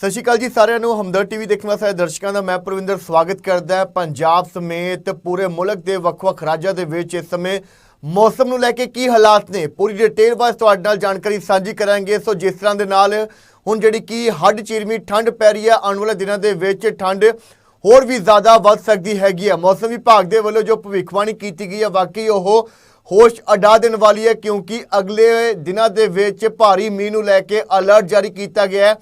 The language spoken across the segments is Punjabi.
ਸਤਿ ਸ਼੍ਰੀ ਅਕਾਲ ਜੀ ਸਾਰਿਆਂ ਨੂੰ। ਹਮਦਰ ਟੀਵੀ ਦੇਖਣ ਵਾਲੇ ਸਾਰੇ ਦਰਸ਼ਕਾਂ ਦਾ ਮੈਂ ਪ੍ਰਵਿੰਦਰ ਸਵਾਗਤ ਕਰਦਾ ਹਾਂ। ਪੰਜਾਬ ਸਮੇਤ ਪੂਰੇ ਮੁਲਕ ਦੇ ਵੱਖ-ਵੱਖ ਰਾਜਾਂ ਦੇ ਵਿੱਚ ਇਸ ਸਮੇਂ ਮੌਸਮ ਨੂੰ ਲੈ ਕੇ ਕੀ ਹਾਲਾਤ ਨੇ, ਪੂਰੀ ਡਿਟੇਲ ਬਾਰੇ ਤੁਹਾਡੇ ਨਾਲ ਜਾਣਕਾਰੀ ਸਾਂਝੀ ਕਰਾਂਗੇ। ਸੋ ਜਿਸ ਤਰ੍ਹਾਂ ਦੇ ਨਾਲ ਹੁਣ ਜਿਹੜੀ ਕਿ ਹੱਡ ਚੀਰਮੀ ਠੰਡ ਪੈ ਰਹੀ ਹੈ, ਆਉਣ ਵਾਲੇ ਦਿਨਾਂ ਦੇ ਵਿੱਚ ਠੰਡ ਹੋਰ ਵੀ ਜ਼ਿਆਦਾ ਵੱਧ ਸਕਦੀ ਹੈਗੀ ਹੈ। ਮੌਸਮ ਵਿਭਾਗ ਦੇ ਵੱਲੋਂ ਜੋ ਭਵਿੱਖਬਾਣੀ ਕੀਤੀ ਗਈ ਹੈ, ਵਾਕਈ ਉਹ ਹੋਸ਼ ਅਡਾ ਦੇਣ ਵਾਲੀ ਹੈ ਕਿਉਂਕਿ ਅਗਲੇ ਦਿਨਾਂ ਦੇ ਵਿੱਚ ਭਾਰੀ ਮੀਂਹ ਨੂੰ ਲੈ ਕੇ ਅਲਰਟ ਜਾਰੀ ਕੀਤਾ ਗਿਆ ਹੈ।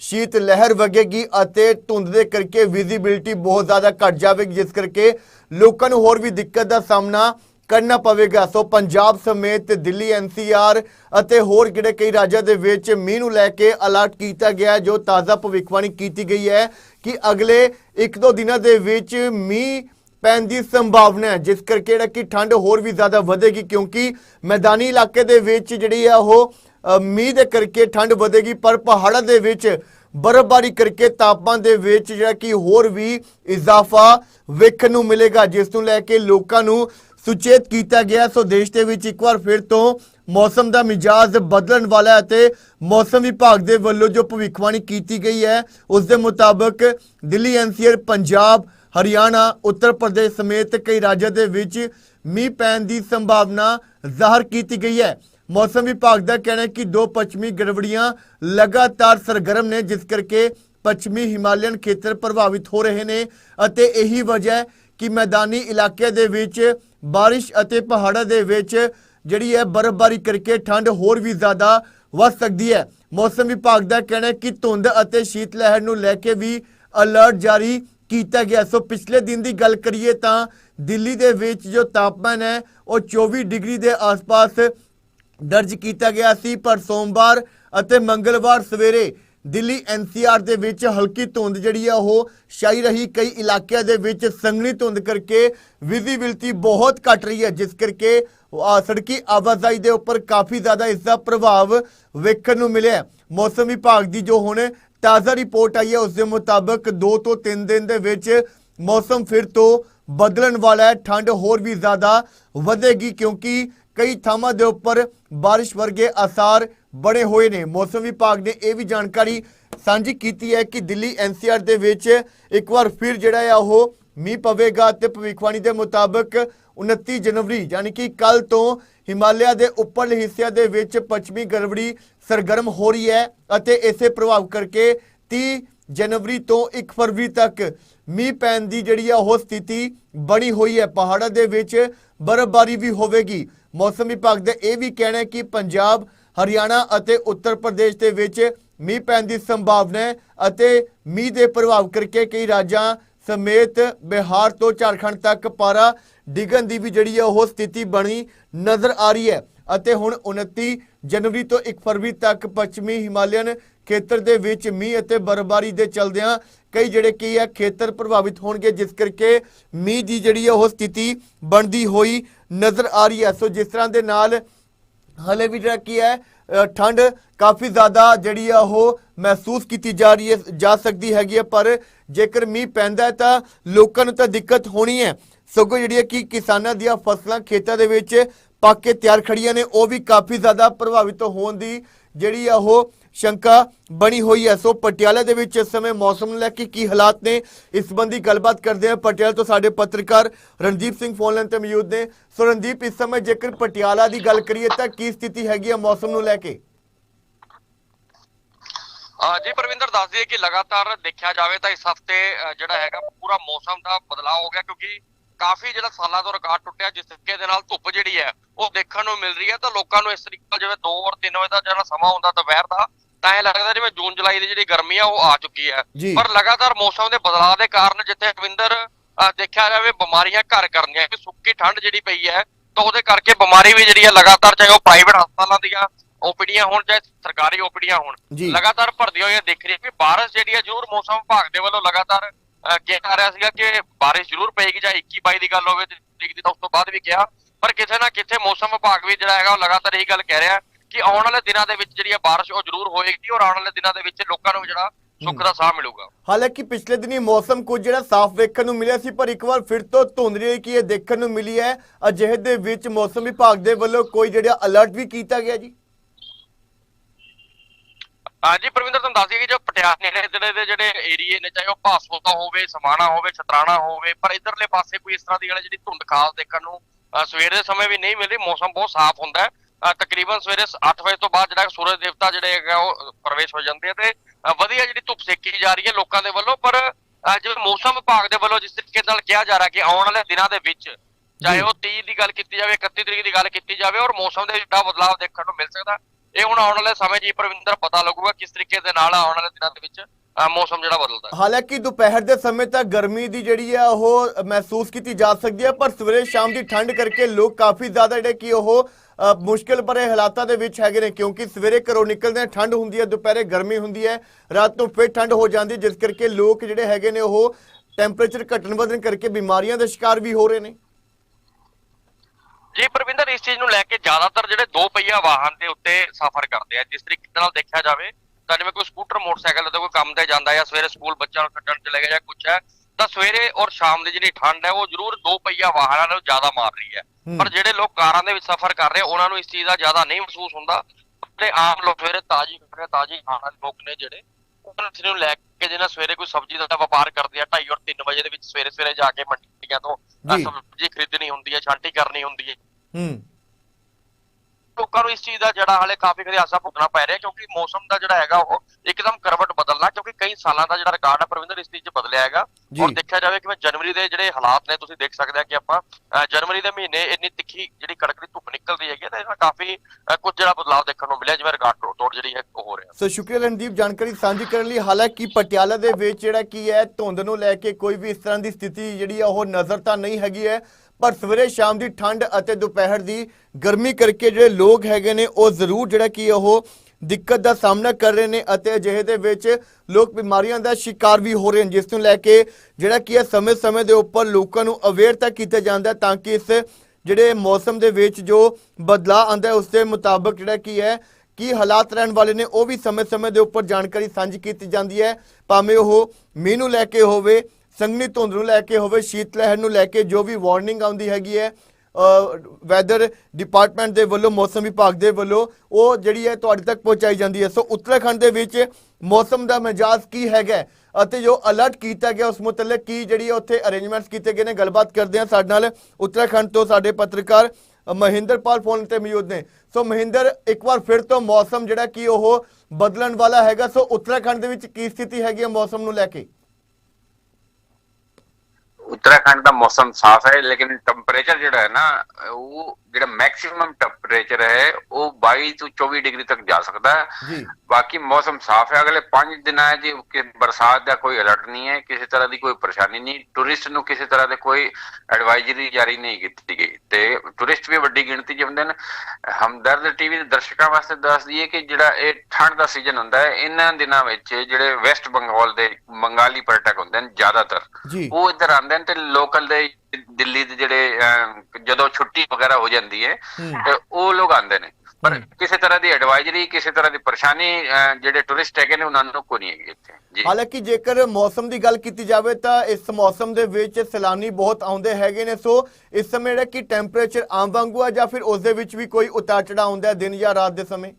ਸ਼ੀਤ ਲਹਿਰ ਵਗੇਗੀ ਅਤੇ ਧੁੰਦ ਦੇ ਕਰਕੇ ਵਿਜ਼ਿਬਿਲਟੀ ਬਹੁਤ ਜ਼ਿਆਦਾ ਘਟ ਜਾਵੇਗੀ, ਜਿਸ ਕਰਕੇ ਲੋਕਾਂ ਨੂੰ ਹੋਰ ਵੀ ਦਿੱਕਤ ਦਾ ਸਾਹਮਣਾ ਕਰਨਾ ਪਵੇਗਾ। ਸੋ ਪੰਜਾਬ ਸਮੇਤ ਦਿੱਲੀ ਐਨਸੀਆਰ ਅਤੇ ਹੋਰ ਕਿਹੜੇ ਕਈ ਰਾਜਾਂ ਦੇ ਵਿੱਚ ਮੀਂਹ ਨੂੰ ਲੈ ਕੇ ਅਲਰਟ ਕੀਤਾ ਗਿਆ ਜੋ ਤਾਜ਼ਾ ਭਵਿੱਖਬਾਣੀ ਕੀਤੀ ਗਈ ਹੈ ਕਿ ਅਗਲੇ 1-2 ਦਿਨਾਂ ਦੇ ਵਿੱਚ ਮੀਂਹ ਪੈਣ ਦੀ ਸੰਭਾਵਨਾ ਹੈ, ਜਿਸ ਕਰਕੇ ਜਿਹੜਾ ਕਿ ਠੰਡ ਹੋਰ ਵੀ ਜ਼ਿਆਦਾ ਵਧੇਗੀ, ਕਿਉਂਕਿ ਮੈਦਾਨੀ ਇਲਾਕੇ ਦੇ ਵਿੱਚ ਜਿਹੜੀ ਆ ਉਹ ਮੀਂਹ ਦੇ ਕਰਕੇ ਠੰਡ ਵਧੇਗੀ, ਪਰ ਪਹਾੜਾਂ ਦੇ ਵਿੱਚ ਬਰਫ਼ਬਾਰੀ ਕਰਕੇ ਤਾਪਮਾਨ ਦੇ ਵਿੱਚ ਜਿਹੜਾ ਕਿ ਹੋਰ ਵੀ ਇਜ਼ਾਫਾ ਵੇਖਣ ਨੂੰ ਮਿਲੇਗਾ, ਜਿਸ ਨੂੰ ਲੈ ਕੇ ਲੋਕਾਂ ਨੂੰ ਸੁਚੇਤ ਕੀਤਾ ਗਿਆ। ਸੋ ਦੇਸ਼ ਦੇ ਵਿੱਚ ਇੱਕ ਵਾਰ ਫਿਰ ਤੋਂ ਮੌਸਮ ਦਾ ਮਿਜਾਜ਼ ਬਦਲਣ ਵਾਲਾ ਹੈ ਅਤੇ ਮੌਸਮ ਵਿਭਾਗ ਦੇ ਵੱਲੋਂ ਜੋ ਭਵਿੱਖਬਾਣੀ ਕੀਤੀ ਗਈ ਹੈ, ਉਸ ਦੇ ਮੁਤਾਬਕ ਦਿੱਲੀ ਐਨਸੀਆਰ ਪੰਜਾਬ, ਹਰਿਆਣਾ, ਉੱਤਰ ਪ੍ਰਦੇਸ਼ ਸਮੇਤ ਕਈ ਰਾਜਾਂ ਦੇ ਵਿੱਚ ਮੀਂਹ ਪੈਣ ਦੀ ਸੰਭਾਵਨਾ ਜ਼ਾਹਰ ਕੀਤੀ ਗਈ ਹੈ। ਮੌਸਮ ਵਿਭਾਗ ਦਾ ਕਹਿਣਾ ਹੈ ਕਿ ਦੋ ਪੱਛਮੀ ਗੜਬੜੀਆਂ ਲਗਾਤਾਰ ਸਰਗਰਮ ਨੇ, ਜਿਸ ਕਰਕੇ ਪੱਛਮੀ ਹਿਮਾਲਯਨ ਖੇਤਰ ਪ੍ਰਭਾਵਿਤ ਹੋ ਰਹੇ ਨੇ ਅਤੇ ਇਹੀ ਵਜ੍ਹਾ ਹੈ ਕਿ ਮੈਦਾਨੀ ਇਲਾਕਿਆਂ ਦੇ ਵਿੱਚ ਬਾਰਿਸ਼ ਅਤੇ ਪਹਾੜਾਂ ਦੇ ਵਿੱਚ ਜਿਹੜੀ ਹੈ ਬਰਫ਼ਬਾਰੀ ਕਰਕੇ ਠੰਡ ਹੋਰ ਵੀ ਜ਼ਿਆਦਾ ਵੱਧ ਸਕਦੀ ਹੈ। ਮੌਸਮ ਵਿਭਾਗ ਦਾ ਕਹਿਣਾ ਹੈ ਕਿ ਧੁੰਦ ਅਤੇ ਸ਼ੀਤ ਲਹਿਰ ਨੂੰ ਲੈ ਕੇ ਵੀ ਅਲਰਟ ਜਾਰੀ ਕੀਤਾ ਗਿਆ। ਸੋ ਪਿਛਲੇ ਦਿਨ ਦੀ ਗੱਲ ਕਰੀਏ ਤਾਂ ਦਿੱਲੀ ਦੇ ਵਿੱਚ ਜੋ ਤਾਪਮਾਨ ਹੈ, ਉਹ 24 ਡਿਗਰੀ ਦੇ ਆਸ-ਪਾਸ ਦਰਜ ਕੀਤਾ ਗਿਆ ਸੀ, ਪਰ ਸੋਮਵਾਰ ਅਤੇ ਮੰਗਲਵਾਰ ਸਵੇਰੇ ਦਿੱਲੀ ਐਨਸੀਆਰ ਦੇ ਵਿੱਚ ਹਲਕੀ ਧੁੰਦ ਜਿਹੜੀ ਆ, ਉਹ ਛਾਈ ਰਹੀ। ਕਈ ਇਲਾਕਿਆਂ ਦੇ ਵਿੱਚ ਸੰਘਣੀ ਧੁੰਦ ਕਰਕੇ ਵਿਜ਼ਿਬਿਲਟੀ ਬਹੁਤ ਘਟ ਰਹੀ ਹੈ, ਜਿਸ ਕਰਕੇ ਸੜਕੀ ਆਵਾਜਾਈ ਦੇ ਉੱਪਰ ਕਾਫੀ ਜ਼ਿਆਦਾ ਇਸ ਦਾ ਪ੍ਰਭਾਵ ਵੇਖਣ ਨੂੰ ਮਿਲਿਆ ਮੌਸਮ ਵਿਭਾਗ ਦੀ ਜੋ ਹੁਣ ਤਾਜ਼ਾ ਰਿਪੋਰਟ ਆਈ ਹੈ, ਉਸ ਦੇ ਮੁਤਾਬਕ 2 ਤੋਂ 3 ਦਿਨ ਦੇ ਵਿੱਚ ਮੌਸਮ ਫਿਰ ਤੋਂ ਬਦਲਣ ਵਾਲਾ ਹੈ। ਠੰਡ ਹੋਰ ਵੀ ਜ਼ਿਆਦਾ ਵਧੇਗੀ, ਕਿਉਂਕਿ ਕਈ ਥਾਵਾਂ ਦੇ ਉੱਪਰ ਬਾਰਿਸ਼ ਵਰਗੇ ਆਸਾਰ ਬਣੇ ਹੋਏ ਨੇ। ਮੌਸਮ ਵਿਭਾਗ ਨੇ ਇਹ ਵੀ ਜਾਣਕਾਰੀ ਸਾਂਝੀ ਕੀਤੀ ਹੈ ਕਿ ਦਿੱਲੀ ਐਨਸੀਆਰ ਦੇ ਵਿੱਚ ਇੱਕ ਵਾਰ ਫਿਰ ਜਿਹੜਾ ਆ ਉਹ ਮੀਂਹ ਪਵੇਗਾ ਤੇ ਭਵਿੱਖਬਾਣੀ ਦੇ ਮੁਤਾਬਕ 29 ਜਨਵਰੀ ਯਾਨੀ ਕਿ ਕੱਲ ਤੋਂ ਹਿਮਾਲਿਆ ਦੇ ਉੱਪਰਲੇ ਹਿੱਸਿਆਂ ਦੇ ਵਿੱਚ ਪੱਛਮੀ ਗੜਬੜੀ ਸਰਗਰਮ ਹੋ ਰਹੀ ਹੈ ਅਤੇ ਇਸੇ ਪ੍ਰਭਾਵ ਕਰਕੇ 30 ਜਨਵਰੀ ਤੋਂ 1 ਫਰਵਰੀ ਤੱਕ ਮੀਂਹ ਪੈਣ ਦੀ ਜਿਹੜੀ ਆ ਉਹ ਸਥਿਤੀ ਬਣੀ ਹੋਈ ਹੈ। ਪਹਾੜਾਂ ਦੇ ਵਿੱਚ ਬਰਫ਼ਬਾਰੀ ਵੀ ਹੋਵੇਗੀ। ਮੌਸਮ ਵਿਭਾਗ ਦਾ ਇਹ ਵੀ ਕਹਿਣਾ ਹੈ ਕਿ ਪੰਜਾਬ, ਹਰਿਆਣਾ ਅਤੇ ਉੱਤਰ ਪ੍ਰਦੇਸ਼ ਦੇ ਵਿੱਚ ਮੀਂਹ ਪੈਣ ਦੀ ਸੰਭਾਵਨਾ ਹੈ ਅਤੇ ਮੀਂਹ ਦੇ ਪ੍ਰਭਾਵ ਕਰਕੇ ਕਈ ਰਾਜਾਂ ਸਮੇਤ ਬਿਹਾਰ ਤੋਂ ਝਾਰਖੰਡ ਤੱਕ ਪਾਰਾ ਡਿੱਗਣ ਦੀ ਵੀ ਜਿਹੜੀ ਹੈ ਉਹ ਸਥਿਤੀ ਬਣੀ ਨਜ਼ਰ ਆ ਰਹੀ ਹੈ ਅਤੇ ਹੁਣ 29 ਜਨਵਰੀ ਤੋਂ 1 ਫਰਵਰੀ ਤੱਕ ਪੱਛਮੀ ਹਿਮਾਲਯਨ ਖੇਤਰ ਦੇ ਵਿੱਚ ਮੀਂਹ ਅਤੇ ਬਰਫ਼ਬਾਰੀ ਦੇ ਚਲਦਿਆਂ ਕਈ ਜਿਹੜੇ ਕੀ ਹੈ ਖੇਤਰ ਪ੍ਰਭਾਵਿਤ ਹੋਣਗੇ, ਜਿਸ ਕਰਕੇ ਮੀਂਹ ਦੀ ਜਿਹੜੀ ਹੈ ਉਹ ਸਥਿਤੀ ਬਣਦੀ ਹੋਈ ਨਜ਼ਰ ਆ ਰਹੀ ਹੈ। ਸੋ ਜਿਸ ਤਰ੍ਹਾਂ ਦੇ ਨਾਲ ਹਲੇ ਵੀ ਜਿਹੜਾ ਕੀ ਹੈ ਠੰਡ ਕਾਫੀ ਜ਼ਿਆਦਾ ਜਿਹੜੀ ਆ ਉਹ ਮਹਿਸੂਸ ਕੀਤੀ ਜਾ ਰਹੀ ਹੈ, ਜਾ ਸਕਦੀ ਹੈਗੀ ਹੈ, ਪਰ ਜੇਕਰ ਮੀਂਹ ਪੈਂਦਾ ਤਾਂ ਲੋਕਾਂ ਨੂੰ ਤਾਂ ਦਿੱਕਤ ਹੋਣੀ ਹੈ। ਸਗੋਂ ਜਿਹੜੀ ਹੈ ਕਿ ਕਿਸਾਨਾਂ ਦੀਆਂ ਫਸਲਾਂ ਖੇਤਾਂ ਦੇ ਵਿੱਚ ਪੱਕ ਕੇ ਤਿਆਰ ਖੜੀਆਂ ਨੇ, ਉਹ ਵੀ ਕਾਫੀ ਜ਼ਿਆਦਾ ਪ੍ਰਭਾਵਿਤ ਹੋਣ ਦੀ ਜਿਹੜੀ ਆ ਉਹ ਸ਼ੰਕਾ ਬਣੀ ਹੋਈ ਹੈ ਸੋ ਪਟਿਆਲਾ ਦੇ ਵਿੱਚ ਇਸ ਸਮੇਂ ਮੌਸਮ ਨੂੰ ਲੈ ਕੇ ਕੀ ਹਾਲਾਤ ਨੇ, ਇਸ ਸੰਬੰਧੀ ਗੱਲਬਾਤ ਕਰਦੇ ਹਾਂ ਪਟਿਆਲਾ ਤੋਂ ਸਾਡੇ ਪੱਤਰਕਾਰ ਰਣਦੀਪ ਸਿੰਘ ਫੋਨ ਲਾਈਨ ਤੇ ਮੌਜੂਦ ਨੇ। ਸੋ ਰਣਦੀਪ ਇਸ ਸਮੇਂ ਜੇਕਰ ਪਟਿਆਲਾ ਦੀ ਗੱਲ ਕਰੀਏ ਤਾਂ ਕੀ ਸਥਿਤੀ ਹੈਗੀ ਹੈ ਮੌਸਮ ਨੂੰ ਲੈ ਕੇ? ਅਹ ਜੀ ਪ੍ਰਵਿੰਦਰ ਦੱਸ ਦਈਏ ਕਿ ਲਗਾਤਾਰ ਦੇਖਿਆ ਜਾਵੇ ਤਾਂ ਇਸ ਹਫ਼ਤੇ ਜਿਹੜਾ ਹੈਗਾ ਪੂਰਾ ਮੌਸਮ ਦਾ ਬਦਲਾਅ ਹੋ ਗਿਆ ਕਿਉਂਕਿ ਕਾਫੀ ਜਿਹੜਾ ਸਾਲਾਂ ਤੋਂ ਰਿਕਾਰਡ ਟੁੱਟਿਆ ਜਿਸ ਤਰੀਕੇ ਦੇ ਨਾਲ ਧੁੱਪ ਜਿਹੜੀ ਹੈ ਉਹ ਦੇਖਣ ਨੂੰ ਮਿਲ ਰਹੀ ਹੈ ਤਾਂ ਲੋਕਾਂ ਨੂੰ ਇਸ ਤਰੀਕੇ ਨਾਲ ਜਿਵੇਂ 2 ਔਰ 3 ਵਜੇ ਦਾ ਜਿਹੜਾ ਸਮਾਂ ਹੁੰਦਾ ਦੁਪਹਿਰ ਦਾ ਤਾਂ ਇਹ ਲੱਗਦਾ ਜਿਵੇਂ ਜੂਨ ਜੁਲਾਈ ਦੀ ਜਿਹੜੀ ਗਰਮੀ ਆ ਉਹ ਆ ਚੁੱਕੀ ਹੈ। ਪਰ ਲਗਾਤਾਰ ਮੌਸਮ ਦੇ ਬਦਲਾਅ ਦੇ ਕਾਰਨ ਜਿੱਥੇ ਪ੍ਰਵਿੰਦਰ ਅਹ ਦੇਖਿਆ ਜਾਵੇ ਬਿਮਾਰੀਆਂ ਘਰ ਕਰਨੀਆਂ ਕਿ ਸੁੱਕੀ ਠੰਡ ਜਿਹੜੀ ਪਈ ਹੈ ਤਾਂ ਉਹਦੇ ਕਰਕੇ ਬਿਮਾਰੀ ਵੀ ਜਿਹੜੀ ਹੈ ਲਗਾਤਾਰ ਚਾਹੇ ਉਹ ਪ੍ਰਾਈਵੇਟ ਹਸਪਤਾਲਾਂ ਦੀਆਂ ਓਪੀਡੀਆਂ ਹੋਣ ਚਾਹੇ ਸਰਕਾਰੀ ਓਪੀਡੀਆਂ ਹੋਣ। ਲਗਾਤਾਰ ਭਰਦੀਆਂ ਹੋਈਆਂ ਦਿਖ ਰਹੀ ਹੈ ਕਿ ਬਾਰਿਸ਼ ਜਿਹੜੀ ਹੈ ਜ਼ਰੂਰ ਮੌਸਮ ਵਿਭਾਗ ਦੇ ਵੱਲੋਂ ਲਗਾਤਾਰ ਕਿਹਾ ਰਿਹਾ ਸੀਗਾ ਕਿ ਬਾਰਿਸ਼ ਜ਼ਰੂਰ ਪਏਗੀ ਚਾਹੇ 21 22 ਦੀ ਗੱਲ ਹੋਵੇ ਤਰੀਕ ਦੀ ਤਾਂ ਉਸ ਤੋਂ ਬਾਅਦ ਵੀ ਕਿਹਾ। ਪਰ ਕਿਤੇ ਨਾ ਕਿਤੇ ਮੌਸਮ ਵਿਭਾਗ ਵੀ ਜਿਹੜਾ ਹੈਗਾ, ਉਹ ਲਗਾਤਾਰ ਇਹੀ ਗੱਲ ਕਹਿ ਰਿਹਾ ਕਿ ਆਉਣ ਵਾਲੇ ਦਿਨਾਂ ਦੇ ਵਿੱਚ ਜਿਹੜੀ ਹੈ ਬਾਰਿਸ਼ ਉਹ ਜ਼ਰੂਰ ਹੋਏਗੀ ਔਰ ਆਉਣ ਵਾਲੇ ਦਿਨਾਂ ਦੇ ਵਿੱਚ ਲੋਕਾਂ ਨੂੰ ਜਿਹੜਾ ਸੁੱਖ ਦਾ ਸਾਹ ਮਿਲੂਗਾ। ਹਾਲਾਂਕਿ ਪਿਛਲੇ ਦਿਨੀ ਮੌਸਮ ਕੁਝ ਜਿਹੜਾ ਸਾਫ਼ ਵੇਖਣ ਨੂੰ ਮਿਲਿਆ ਸੀ, ਪਰ ਇੱਕ ਵਾਰ ਫਿਰ ਤੋਂ ਧੁੰਦ ਜਿਹੜੀ ਕੀ ਇਹ ਦੇਖਣ ਨੂੰ ਮਿਲੀ ਹੈ, ਅਜਿਹੇ ਦੇ ਵਿੱਚ ਮੌਸਮ ਵਿਭਾਗ ਦੇ ਵੱਲੋਂ ਕੋਈ ਜਿਹੜਾ ਅਲਰਟ ਵੀ ਕੀਤਾ ਗਿਆ ਜੀ? ਹਾਂਜੀ ਪ੍ਰਵਿੰਦਰ ਤੁਹਾਨੂੰ ਦੱਸ ਦਈਏ ਕਿ ਜੋ ਪਟਿਆਲੇ ਨੇੜੇ ਤੇੜੇ ਦੇ ਜਿਹੜੇ ਏਰੀਏ ਨੇ ਚਾਹੇ ਉਹ ਭਾਸੋਤਾ ਹੋਵੇ ਸਮਾਣਾ ਹੋਵੇ ਛਤਰਾਣਾ ਹੋਵੇ ਪਰ ਇਧਰਲੇ ਪਾਸੇ ਕੋਈ ਇਸ ਤਰ੍ਹਾਂ ਦੀ ਜਿਹੜੀ ਧੁੰਦ ਖਾਸ ਦੇਖਣ ਨੂੰ ਸਵੇਰ ਦੇ ਸਮੇਂ ਵੀ ਨਹੀਂ ਮਿਲਦੀ ਮੌਸਮ ਬਹੁਤ ਸਾਫ਼ ਹੁੰਦਾ ਹੈ। ਤਕਰੀਬਨ ਸਵੇਰੇ 8 ਵਜੇ ਤੋਂ ਬਾਅਦ ਜਿਹੜਾ ਸੂਰਜ ਦੇਵਤਾ ਜਿਹੜੇ ਹੈਗਾ ਉਹ ਪ੍ਰਵੇਸ਼ ਹੋ ਜਾਂਦੇ ਆ ਤੇ ਵਧੀਆ ਜਿਹੜੀ ਧੁੱਪ ਸੇਕੀ ਜਾ ਰਹੀ ਹੈ ਲੋਕਾਂ ਦੇ ਵੱਲੋਂ ਪਰ ਜਿਵੇਂ ਮੌਸਮ ਵਿਭਾਗ ਦੇ ਵੱਲੋਂ ਜਿਸ ਤਰੀਕੇ ਨਾਲ ਕਿਹਾ ਜਾ ਰਿਹਾ ਕਿ ਆਉਣ ਵਾਲੇ ਦਿਨਾਂ ਦੇ ਵਿੱਚ ਚਾਹੇ ਉਹ 30 ਦੀ ਗੱਲ ਕੀਤੀ ਜਾਵੇ 31 ਤਰੀਕ ਦੀ ਗੱਲ ਕੀਤੀ ਜਾਵੇ ਔਰ ਮੌਸਮ ਦੇ ਵਿੱਚ ਜਿਹੜਾ ਬਦਲਾਅ ਦੇਖਣ ਨੂੰ ਮਿਲ ਸਕਦਾ ਇਹ ਹੁਣ ਆਉਣ ਵਾਲੇ ਸਮੇਂ 'ਚ ਪ੍ਰਵਿੰਦਰ ਪਤਾ ਲੱਗੂਗਾ ਕਿਸ ਤਰੀਕੇ ਦੇ ਨਾਲ ਆਉਣ ਵਾਲੇ ਦਿਨਾਂ ਦੇ ਵਿੱਚ ਮੌਸਮ ਜਿਹੜਾ ਬਦਲਦਾ ਹੈ। ਹਾਲਾਂਕਿ ਦੁਪਹਿਰ ਦੇ ਸਮੇਂ ਤੱਕ ਗਰਮੀ ਦੀ ਜਿਹੜੀ ਹੈ ਉਹ ਮਹਿਸੂਸ ਕੀਤੀ ਜਾ ਸਕਦੀ ਹੈ ਪਰ ਸਵੇਰੇ ਸ਼ਾਮ ਦੀ ਠੰਡ ਕਰਕੇ ਲੋਕ ਕਾਫੀ ਜ਼ਿਆਦਾ ਜਿਹੜੇ ਕਿ ਉਹ ਅ, ਮੁਸ਼ਕਿਲ ਭਰੇ ਹਾਲਾਤਾਂ ਦੇ ਵਿੱਚ ਹੈਗੇ ਨੇ ਕਿਉਂਕਿ ਸਵੇਰੇ ਘਰੋਂ ਨਿਕਲਦੇ ਆ ਠੰਡ ਹੁੰਦੀ ਹੈ ਦੁਪਹਿਰੇ ਗਰਮੀ ਹੁੰਦੀ ਹੈ ਰਾਤ ਨੂੰ ਫਿਰ ਠੰਡ ਹੋ ਜਾਂਦੀ ਹੈ, ਜਿਸ ਕਰਕੇ ਲੋਕ ਜਿਹੜੇ ਹੈਗੇ ਨੇ ਉਹ ਟੈਂਪਰੇਚਰ ਘਟਣ ਵਧਣ ਕਰਕੇ ਬਿਮਾਰੀਆਂ ਦੇ ਸ਼ਿਕਾਰ ਵੀ ਹੋ ਰਹੇ ਨੇ। ਜੀ ਪ੍ਰਵਿੰਦਰ ਇਸ ਚੀਜ਼ ਨੂੰ ਲੈ ਕੇ ਜ਼ਿਆਦਾਤਰ ਜਿਹੜੇ ਦੋ ਪਹੀਆ ਵਾਹਨ ਦੇ ਉੱਤੇ ਸਫ਼ਰ ਕਰਦੇ ਆ। ਜਿਸ ਤਰੀਕੇ ਨਾਲ ਦੇਖਿਆ ਜਾਵੇ ਤਾਂ ਜਿਵੇਂ ਕੋਈ ਸਕੂਟਰ ਮੋਟਰਸਾਈਕਲ ਤੇ ਕੋਈ ਕੰਮ ਤੇ ਜਾਂਦਾ ਜਾਂ ਸਵੇਰੇ ਸਕੂਲ ਬੱਚਿਆਂ ਨੂੰ ਛੱਡਣ ਚਲੇ ਗਿਆ ਜਾਂ ਕੁਛ ਹੈ ਤਾਂ ਸਵੇਰੇ ਔਰ ਸ਼ਾਮ ਦੀ ਜਿਹੜੀ ਠੰਡ ਹੈ ਉਹ ਜ਼ਰੂਰ ਦੋ ਪਹੀਆ ਵਾਹਨਾਂ ਨਾਲੋਂ ਜ਼ਿਆਦਾ ਮਾਰ ਰਹੀ ਹੈ। ਪਰ ਜਿਹੜੇ ਲੋਕ ਕਾਰਾਂ ਦੇ ਵਿੱਚ ਸਫ਼ਰ ਕਰ ਰਹੇ ਉਹਨਾਂ ਨੂੰ ਇਸ ਚੀਜ਼ ਦਾ ਜ਼ਿਆਦਾ ਨਹੀਂ ਮਹਿਸੂਸ ਹੁੰਦਾ। ਤੇ ਆਮ ਲੋਕ ਸਵੇਰੇ ਤਾਜ਼ੀ ਤਾਜ਼ੀ ਖਾਣ ਲੋਕ ਨੇ ਜਿਹੜੇ ਉਹਨਾਂ ਨੂੰ ਲੈ ਕੇ ਜਿਹਨਾਂ ਸਵੇਰੇ ਕੋਈ ਸਬਜ਼ੀ ਦਾ ਵਪਾਰ ਕਰਦੇ ਆ 2:30 ਔਰ 3 ਵਜੇ ਦੇ ਵਿੱਚ ਸਵੇਰੇ ਸਵੇਰੇ ਜਾ ਕੇ ਮੰਡੀਆਂ ਤੋਂ। ਸਬਜ਼ੀ ਖਰੀਦਣੀ ਹੁੰਦੀ ਹੈ ਛਾਂਟੀ ਕਰਨੀ ਹੁੰਦੀ ਹੈ ਹੂੰ ਲੋਕਾਂ ਨੂੰ ਇਸ ਚੀਜ਼ ਦਾ ਜਿਹੜਾ ਹਾਲੇ ਕਾਫੀ ਖਿਆਸਾ ਭੁਗਤਣਾ ਪੈ ਰਿਹਾ ਕਿਉਂਕਿ ਮੌਸਮ ਦਾ ਜਿਹੜਾ ਹੈਗਾ ਉਹ ਇੱਕਦਮ ਕਰਵਟ ਬਦਲਣਾ ਕਿਉਂਕਿ ਕਈ ਸਾਲਾਂ ਦਾ ਜਿਹੜਾ ਰਿਕਾਰਡ ਹੈ ਪ੍ਰਵਿੰਦਰ ਇਸ ਚੀਜ਼ 'ਚ ਬਦਲਿਆ ਹੈਗਾ। ਔਰ ਦੇਖਿਆ ਜਾਵੇ ਕਿ ਜਨਵਰੀ ਦੇ ਜਿਹੜੇ ਹਾਲਾਤ ਨੇ ਤੁਸੀਂ ਦੇਖ ਸਕਦੇ ਆ ਕਿ ਆਪਾਂ ਜਨਵਰੀ ਦੇ ਮਹੀਨੇ ਇੰਨੀ ਤਿੱਖੀ ਜਿਹੜੀ ਕੜਕਦੀ ਧੁੱਪ ਨਿਕਲਦੀ ਹੈਗੀ ਤੇ ਇਹਦਾ ਕਾਫੀ ਕੁਝ ਜਿਹੜਾ ਬਦਲਾਅ ਦੇਖਣ ਨੂੰ ਮਿਲਿਆ ਜਿਵੇਂ ਰਿਕਾਰਡ ਤੋੜ- ਤੋੜ ਜਿਹੜੀ ਹੈ ਉਹ ਹੋ ਰਿਹਾ। ਸੋ ਸ਼ੁਕਰੀਆ ਰਣਦੀਪ ਜਾਣਕਾਰੀ ਸਾਂਝੀ ਕਰਨ ਲਈ। ਹਾਲਾਂਕਿ ਪਟਿਆਲਾ ਦੇ ਵਿੱਚ ਜਿਹੜਾ ਕੀ ਹੈ ਧੁੰਦ ਨੂੰ ਲੈ ਕੇ ਕੋਈ ਵੀ ਇਸ ਤਰ੍ਹਾਂ ਦੀ ਸਥਿਤੀ ਜਿਹੜੀ ਆ ਉਹ ਨਜ਼ਰ ਤਾਂ ਨਹੀਂ ਹੈਗੀ ਹੈ। ਪਰ ਸਵੇਰੇ ਸ਼ਾਮ ਦੀ ਠੰਡ ਅਤੇ ਦੁਪਹਿਰ ਦੀ ਗਰਮੀ ਕਰਕੇ ਜਿਹੜੇ ਲੋਕ ਹੈਗੇ ਨੇ, ਉਹ ਜ਼ਰੂਰ ਜਿਹੜਾ ਕੀ ਉਹ ਦਿੱਕਤ ਦਾ ਸਾਹਮਣਾ ਕਰ ਰਹੇ ਨੇ ਅਤੇ ਅਜਿਹੇ ਦੇ ਵਿੱਚ ਲੋਕ ਬਿਮਾਰੀਆਂ ਦਾ ਸ਼ਿਕਾਰ ਵੀ ਹੋ ਰਹੇ ਨੇ, ਜਿਸ ਨੂੰ ਲੈ ਕੇ ਜਿਹੜਾ ਕੀ ਹੈ ਸਮੇਂ-ਸਮੇਂ ਦੇ ਉੱਪਰ ਲੋਕਾਂ ਨੂੰ ਅਵੇਅਰ ਤਾਂ ਕੀਤਾ ਜਾਂਦਾ ਤਾਂ ਕਿ ਇਸ ਜਿਹੜੇ ਮੌਸਮ ਦੇ ਵਿੱਚ ਜੋ ਬਦਲਾਅ ਆਂਦਾ ਉਸ ਦੇ ਮੁਤਾਬਕ ਜਿਹੜਾ ਕੀ ਹੈ, ਕੀ ਹਾਲਾਤ ਰਹਿਣ ਵਾਲੇ ਨੇ, ਉਹ ਵੀ ਸਮੇਂ-ਸਮੇਂ ਦੇ ਉੱਪਰ ਜਾਣਕਾਰੀ ਸਾਂਝੀ ਕੀਤੀ ਜਾਂਦੀ ਹੈ। ਭਾਵੇਂ ਉਹ ਮੀਂਹ ਨੂੰ ਲੈ ਕੇ ਹੋਵੇ ਸੰਘਣੀ ਧੁੰਦ ਨੂੰ ਲੈ ਕੇ ਹੋਵੇ ਸ਼ੀਤ ਲਹਿਰ ਨੂੰ ਲੈ ਕੇ ਜੋ ਵੀ ਵਾਰਨਿੰਗ ਆਉਂਦੀ ਹੈਗੀ ਹੈ ਵੈਦਰ ਡਿਪਾਰਟਮੈਂਟ ਦੇ ਵੱਲੋਂ, ਮੌਸਮ ਵਿਭਾਗ ਦੇ ਵੱਲੋਂ, ਉਹ ਜਿਹੜੀ ਹੈ ਤੁਹਾਡੇ ਤੱਕ ਪਹੁੰਚਾਈ ਜਾਂਦੀ ਹੈ। ਸੋ ਉੱਤਰਾਖੰਡ ਦੇ ਵਿੱਚ ਮੌਸਮ ਦਾ ਮਿਜਾਜ਼ ਕੀ ਹੈਗਾ ਅਤੇ ਜੋ ਅਲਰਟ ਕੀਤਾ ਗਿਆ ਉਸ ਮੁਤਲਕ ਕੀ ਜਿਹੜੀ ਹੈ ਉੱਥੇ ਅਰੇਂਜਮੈਂਟਸ ਕੀਤੇ ਗਏ ਨੇ, ਗੱਲਬਾਤ ਕਰਦੇ ਹਾਂ ਸਾਡੇ ਨਾਲ ਉੱਤਰਾਖੰਡ ਤੋਂ ਸਾਡੇ ਪੱਤਰਕਾਰ ਮਹਿੰਦਰਪਾਲ ਫੋਨ ਤੇ ਮੌਜੂਦ ਨੇ। ਸੋ ਮਹਿੰਦਰ, ਇੱਕ ਵਾਰ ਫਿਰ ਤੋਂ ਮੌਸਮ ਜਿਹੜਾ ਕੀ ਉਹ ਬਦਲਣ ਵਾਲਾ ਹੈਗਾ। ਸੋ ਉੱਤਰਾਖੰਡ ਦੇ ਵਿੱਚ ਕੀ ਸਥਿਤੀ ਹੈਗੀ ਹੈ ਮੌਸਮ ਨੂੰ ਲੈ ਕੇ? ਉੱਤਰਾਖੰਡ ਦਾ ਮੌਸਮ ਸਾਫ਼ ਹੈ ਲੇਕਿਨ ਟੈਂਪਰੇਚਰ ਜਿਹੜਾ ਹੈ ਨਾ ਉਹ ਜਿਹੜਾ ਮੈਕਸਿਮਮ ਟੈਂਪਰੇਚਰ ਹੈ ਉਹ 22 ਤੋਂ 24 ਡਿਗਰੀ ਤੱਕ ਜਾ ਸਕਦਾ ਹੈ। ਜੀ। ਬਾਕੀ ਮੌਸਮ ਸਾਫ਼ ਹੈ ਅਗਲੇ 5 ਦਿਨਾਂ ਹੈ ਜੀ ਕਿ ਬਰਸਾਤ ਦਾ ਕੋਈ ਅਲਰਟ ਨਹੀਂ ਹੈ ਕਿਸੇ ਤਰ੍ਹਾਂ ਦੀ ਕੋਈ ਪਰੇਸ਼ਾਨੀ ਨਹੀਂ। ਟੂਰਿਸਟ ਨੂੰ ਕਿਸੇ ਤਰ੍ਹਾਂ ਦੇ ਕੋਈ ਐਡਵਾਈਜ਼ਰੀ ਜਾਰੀ ਨਹੀਂ ਕੀਤੀ ਗਈ। ਤੇ ਟੂਰਿਸਟ ਵੀ ਵੱਡੀ ਗਿਣਤੀ 'ਚ ਹੁੰਦੇ ਨੇ ਹਮਦਰਦ ਟੀਵੀ ਦੇ ਦਰਸ਼ਕਾਂ ਵਾਸਤੇ ਦੱਸ ਦਈਏ ਕਿ ਜਿਹੜਾ ਇਹ ਠੰਡ ਦਾ ਸੀਜ਼ਨ ਹੁੰਦਾ ਹੈ ਇਹਨਾਂ ਦਿਨਾਂ ਵਿੱਚ ਜਿਹੜੇ ਵੈਸਟ ਬੰਗਾਲ ਦੇ ਬੰਗਾਲੀ ਪਰਟਕ ਹੁੰਦੇ ਨੇ ਜ਼ਿਆਦਾਤਰ ਉਹ ਇੱਧਰ ਆਉਂਦੇ ਨੇ ਤੇ ਲੋਕਲ ਦੇ ਦਿੱਲੀ ਦੇ ਜਿਹੜੇ ਜਦੋਂ ਛੁੱਟੀ ਵਗੈਰਾ ਹੋ ਜਾਂਦੀ ਹੈ ਉਹ ਲੋਕ ਆਉਂਦੇ ਨੇ। ਪਰ। ਕਿਸੇ ਤਰ੍ਹਾਂ ਦੀ ਐਡਵਾਈਜ਼ਰੀ ਕਿਸੇ ਤਰ੍ਹਾਂ ਦੀ ਪਰੇਸ਼ਾਨੀ ਜਿਹੜੇ ਟੂਰਿਸਟ ਹੈਗੇ ਨੇ ਉਹਨਾਂ ਨੂੰ ਕੋਈ ਨਹੀਂ ਹੈਗੀ ਇੱਥੇ। ਜੀ। ਹਾਲਾਂਕਿ ਜੇਕਰ ਮੌਸਮ ਦੀ ਗੱਲ ਕੀਤੀ ਜਾਵੇ ਤਾਂ ਇਸ ਮੌਸਮ ਦੇ ਵਿੱਚ ਸੈਲਾਨੀ ਬਹੁਤ ਆਉਂਦੇ ਹੈਗੇ ਨੇ। ਸੋ ਇਸ ਸਮੇਂ ਜਿਹੜਾ ਕਿ ਟੈਂਪਰੇਚਰ ਆਮ ਵਾਂਗੂ ਆ ਜਾਂ ਫਿਰ ਉਸ ਦੇ ਵਿੱਚ ਵੀ ਕੋਈ ਉਤਾਰ ਚੜਾਅ ਹੁੰਦਾ ਹੈ ਦਿਨ ਜਾਂ ਰਾਤ ਦੇ ਸਮੇਂ?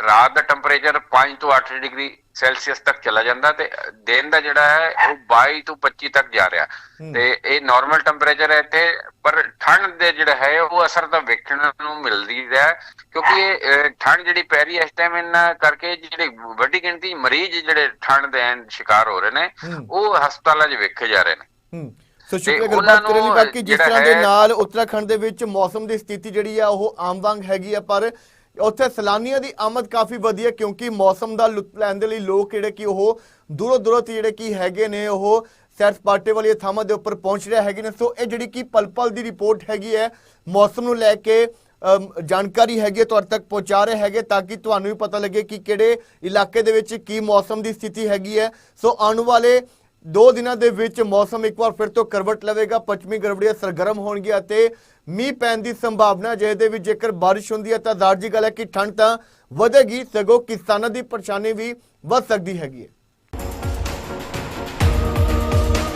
ਰਾਤ ਦਾ ਟੈਂਪਰੇਚਰ 5 ਤੋਂ 8 ਡਿਗਰੀ ਸੈਲਸੀਅਸ ਤੱਕ ਚਲਾ ਜਾਂਦਾ ਤੇ ਦਿਨ ਦਾ ਜਿਹੜਾ ਹੈ ਉਹ 22 ਤੋਂ 25 ਤੱਕ ਜਾ ਰਿਹਾ। ਤੇ ਇਹ ਨਾਰਮਲ ਟੈਂਪਰੇਚਰ ਹੈ ਤੇ ਪਰ ਠੰਡ ਦੇ ਜਿਹੜਾ ਹੈ ਉਹ ਅਸਰ ਤਾਂ ਵੇਖਣ ਨੂੰ ਮਿਲਦੀ ਹੈ ਕਿਉਂਕਿ ਇਹ ਠੰਡ ਜਿਹੜੀ ਪੈ ਰਹੀ ਹੈ ਇਸ ਟਾਈਮ ਇਹਨਾਂ ਕਰਕੇ ਜਿਹੜੇ ਵੱਡੀ ਗਿਣਤੀ ਮਰੀਜ਼ ਜਿਹੜੇ ਠੰਡ ਦੇ ਸ਼ਿਕਾਰ ਹੋ ਰਹੇ ਨੇ। ਉਹ ਹਸਪਤਾਲਾਂ 'ਚ ਵੇਖੇ ਜਾ ਰਹੇ ਨੇ ਸੋ ਸ਼ੁਕਰੀਆ ਗੱਲਬਾਤ ਕਰਨ ਲਈ ਬਾਕੀ ਜਿਸ ਤਰ੍ਹਾਂ ਦੇ ਨਾਲ ਉੱਤਰਾਖੰਡ ਦੇ ਵਿੱਚ ਮੌਸਮ ਦੀ ਸਥਿਤੀ ਜਿਹੜੀ ਆ ਉਹ ਆਮ ਵਾਂਗ ਹੈਗੀ ਆ ਪਰ ਉੱਥੇ ਸੈਲਾਨੀਆਂ ਦੀ ਆਮਦ ਕਾਫੀ ਵਧੀਆ ਕਿਉਂਕਿ ਮੌਸਮ ਦਾ ਲੁਤਫ ਲੈਣ ਦੇ ਲਈ ਲੋਕ ਜਿਹੜੇ ਕਿ ਉਹ ਦੂਰੋਂ ਦੂਰੋਂ ਜਿਹੜੇ ਕਿ ਹੈਗੇ ਨੇ, ਉਹ ਸੈਰ ਸਪਾਟੇ ਵਾਲੀਆਂ ਥਾਵਾਂ ਦੇ ਉੱਪਰ ਪਹੁੰਚ ਰਿਹਾ ਹੈਗੇ ਨੇ। ਸੋ ਇਹ ਜਿਹੜੀ ਕਿ ਪਲ ਪਲ ਦੀ ਰਿਪੋਰਟ ਹੈਗੀ ਹੈ, ਮੌਸਮ ਨੂੰ ਲੈ ਕੇ ਜਾਣਕਾਰੀ ਹੈਗੀ ਹੈ, ਤੁਹਾਡੇ ਤੱਕ ਪਹੁੰਚਾ ਰਹੇ ਹੈਗੇ ਤਾਂ ਕਿ ਤੁਹਾਨੂੰ ਵੀ ਪਤਾ ਲੱਗੇ ਕਿ ਕਿਹੜੇ ਇਲਾਕੇ ਦੇ ਵਿੱਚ ਕੀ ਮੌਸਮ ਦੀ ਸਥਿਤੀ ਹੈਗੀ ਹੈ। ਸੋ ਆਉਣ ਵਾਲੇ ਦੋ ਦਿਨਾਂ ਦੇ ਵਿੱਚ ਮੌਸਮ ਇੱਕ ਵਾਰ ਫਿਰ ਤੋਂ ਕਰਵਟ ਲਵੇਗਾ, ਪੱਛਮੀ ਗੜਬੜੀਆਂ ਸਰਗਰਮ ਹੋਣਗੀਆਂ ਅਤੇ ਮੀਂਹ ਪੈਣ ਦੀ ਸੰਭਾਵਨਾ ਜੇ ਦੇ ਵਿੱਚ ਜੇਕਰ ਬਾਰਿਸ਼ ਹੁੰਦੀ ਹੈ ਤਾਂ ਜ਼ਾਹਰਜੀ ਗੱਲ ਹੈ ਕਿ ਠੰਡ ਤਾਂ ਵਧੇਗੀ, ਸਗੋਂ ਕਿਸਾਨਾਂ ਦੀ ਪਰੇਸ਼ਾਨੀ ਵੀ ਵੱਧ ਸਕਦੀ ਹੈਗੀ ਹੈ।